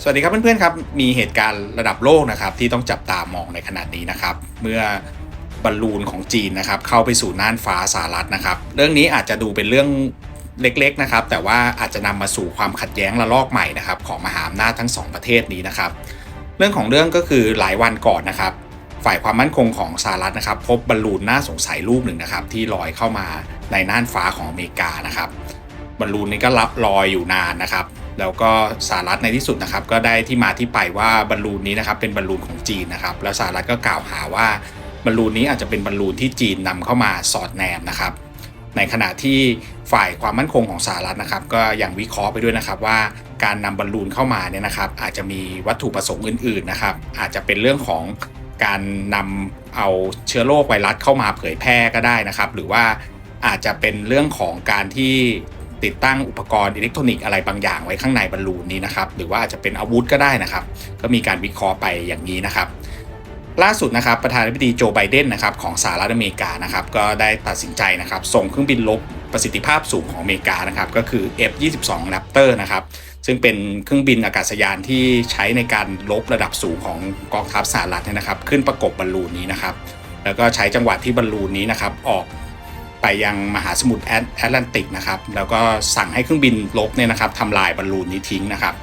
สวัสดีครับเพื่อนๆครับ มีเหตุการณ์ระดับโลกนะครับที่ต้องจับตามองในขณะนี้นะครับ เมื่อบอลลูนของจีนนะครับเข้าไปสู่น่านฟ้าสหรัฐนะครับ เรื่องนี้อาจจะดูเป็นเรื่องเล็กๆนะครับ แต่ว่าอาจจะนำมาสู่ความขัดแย้งระลอกใหม่นะครับของมหาอำนาจทั้งสองประเทศนี้นะครับ เรื่องของเรื่องก็คือหลายวันก่อนนะครับ ฝ่ายความมั่นคงของสหรัฐนะครับ พบบอลลูนน่าสงสัยลูกหนึ่งนะครับ ที่ลอยเข้ามาในน่านฟ้าของอเมริกานะครับบอลลูนนี้ก็รับลอยอยู่นานนะครับ แล้วก็สหรัฐในที่สุดนะครับก็ได้ที่มาที่ไปว่าบอลลูนนี้นะครับเป็นบอลลูนของจีนนะครับแล้วสหรัฐก็กล่าวหาว่าบอลลูนนี้อาจจะเป็นบอลลูนที่จีนนำเข้ามาสอดแนมนะครับ ในขณะที่ฝ่ายความมั่นคงของสหรัฐนะครับ ก็ยังวิเคราะห์ไปด้วยนะครับว่าการนำบอลลูนเข้ามาเนี่ยนะครับ อาจจะมีวัตถุประสงค์อื่นๆนะครับ อาจจะเป็นเรื่องของการนำเอาเชื้อโรคไวรัสเข้ามาเผยแพร่ก็ได้นะครับ หรือว่าอาจจะเป็นเรื่องของการที่ ติดตั้งอุปกรณ์อิเล็กทรอนิกส์อะไรบางอย่างไว้ข้างในบอลลูนนี้นะครับ หรือว่าอาจจะเป็นอาวุธก็ได้นะครับ ก็มีการวิเคราะห์ไปอย่างนี้นะครับล่าสุดนะครับประธานาธิบดีโจไบเดนนะครับของสหรัฐอเมริกานะครับก็ได้ตัดสินใจนะครับส่งเครื่องบินลบประสิทธิภาพสูงของอเมริกานะครับก็คือ F-22 Raptor นะครับซึ่งเป็นเครื่องบินอากาศยานที่ใช้ในการลบระดับสูงของกองทัพสหรัฐเนี่ยนะครับ ขึ้นประกบบอลลูนนี้นะครับแล้วก็ใช้จังหวะที่บอลลูนนี้นะครับออก ไปยังมหาสมุทรแอตแลนติกนะครับแล้วก็สั่งให้เครื่องบินลบเนี่ยนะครับทำลายบอลลูนนี้ทิ้งนะครับ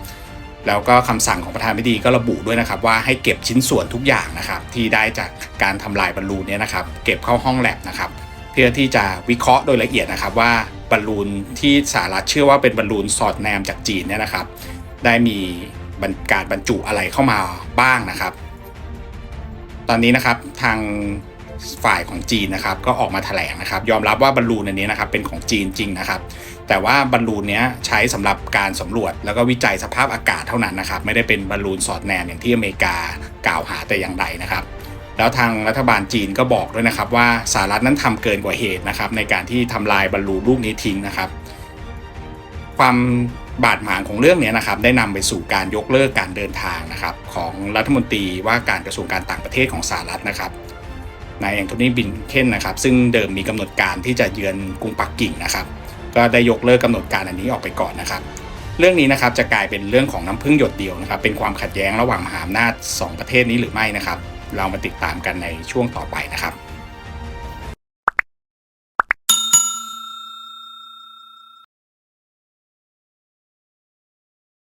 แล้วก็คำสั่งของประธานาธิบดีก็ระบุด้วยนะครับว่าให้เก็บชิ้นส่วนทุกอย่างนะครับที่ได้จากการทำลายบอลลูนเนี่ยนะครับเก็บเข้าห้องแลบนะครับเพื่อที่จะวิเคราะห์โดยละเอียดนะครับว่าบอลลูนที่สหรัฐเชื่อว่าเป็นบอลลูนสอดแนมจากจีนเนี่ยนะครับได้มีบรรการบรรจุอะไรเข้ามาบ้างนะครับ ตอนนี้นะครับทาง ฝ่ายของจีนนะครับ ก็ออกมาแถลงนะครับ ยอมรับว่าบอลลูนอันนี้นะครับเป็นของจีนจริงนะครับ แต่ว่าบอลลูนเนี้ยใช้สำหรับการสำรวจ แล้วก็วิจัยสภาพอากาศเท่านั้นนะครับ ไม่ได้เป็นบอลลูนสอดแนมอย่างที่อเมริกากล่าวหาแต่อย่างใดนะครับแล้วทางรัฐบาลจีนก็บอกด้วยนะครับว่าสหรัฐนั้นทำเกินกว่าเหตุนะครับในการที่ทำลายบอลลูนลูกนี้ทิ้งนะครับ ความบาดหมางของเรื่องนี้นะครับได้นำไปสู่การยกเลิกการเดินทางนะครับของรัฐมนตรีว่าการกระทรวงการต่างประเทศของสหรัฐนะครับ นายแองโทนีบินเคนนะครับซึ่งเดิมมีกำหนดการที่จะเยือนกรุงปักกิ่งนะครับ ก็ได้ยกเลิกกำหนดการอันนี้ออกไปก่อนนะครับ เรื่องนี้นะครับจะกลายเป็นเรื่องของน้ำพึ่งหยดเดียวนะครับ เป็นความขัดแย้งระหว่างมหาอำนาจ 2 ประเทศนี้หรือไม่นะครับ เรามาติดตามกันในช่วงต่อไปนะครับ